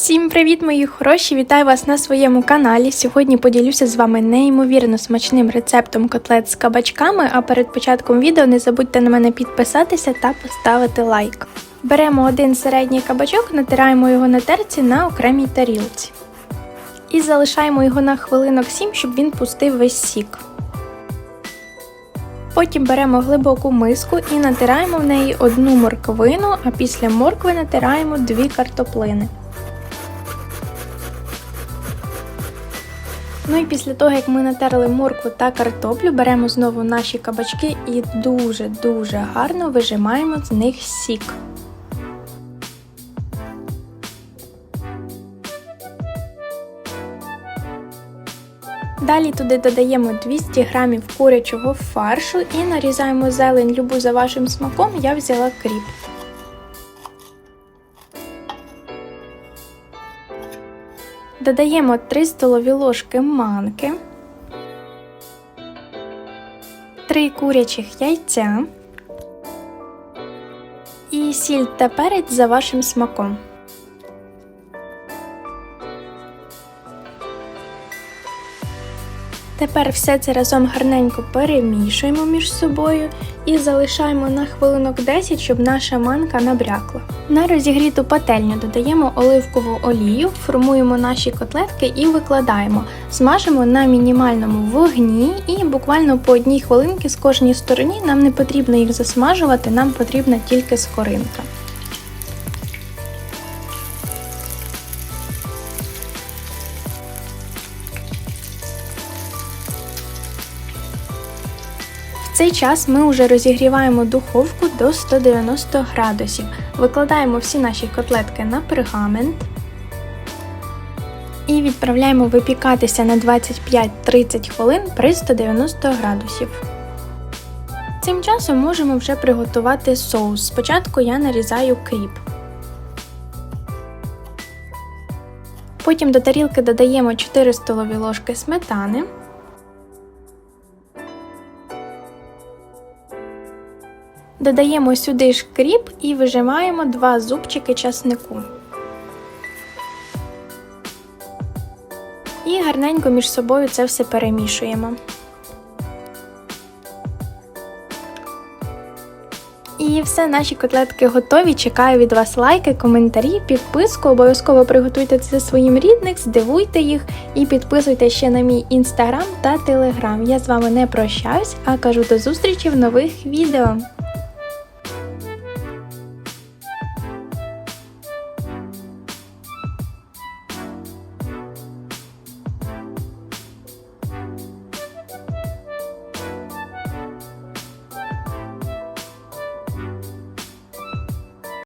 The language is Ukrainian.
Всім привіт, мої хороші! Вітаю вас на своєму каналі. Сьогодні поділюся з вами неймовірно смачним рецептом котлет з кабачками. А перед початком відео не забудьте на мене підписатися та поставити лайк. Беремо один середній кабачок, натираємо його на терці на окремій тарілці. І залишаємо його на хвилинок 7, щоб він пустив весь сік. Потім беремо глибоку миску і натираємо в неї одну морквину, а після моркви натираємо дві картоплини. Ну і після того, як ми натерли моркву та картоплю, беремо знову наші кабачки і дуже-дуже гарно вижимаємо з них сік. Далі туди додаємо 200 г курячого фаршу і нарізаємо зелень любу за вашим смаком, я взяла кріп. Додаємо 3 столові ложки манки, 3 курячих яйця і сіль та перець за вашим смаком. Тепер все це разом гарненько перемішуємо між собою і залишаємо на хвилинок 10, щоб наша манка набрякла. На розігріту пательню додаємо оливкову олію, формуємо наші котлетки і викладаємо. Смажимо на мінімальному вогні і буквально по одній хвилинці з кожній стороні нам не потрібно їх засмажувати, нам потрібна тільки скоринка. Цей час ми вже розігріваємо духовку до 190 градусів. Викладаємо всі наші котлетки на пергамент і відправляємо випікатися на 25-30 хвилин при 190 градусів. Цим часом можемо вже приготувати соус. Спочатку я нарізаю кріп. Потім до тарілки додаємо 4 столові ложки сметани. Додаємо сюди ж кріп і вижимаємо 2 зубчики часнику. І гарненько між собою це все перемішуємо. І все, наші котлетки готові. Чекаю від вас лайки, коментарі, підписку. Обов'язково приготуйте це своїм рідних, здивуйте їх і підписуйте ще на мій інстаграм та телеграм. Я з вами не прощаюсь, а кажу до зустрічі в нових відео.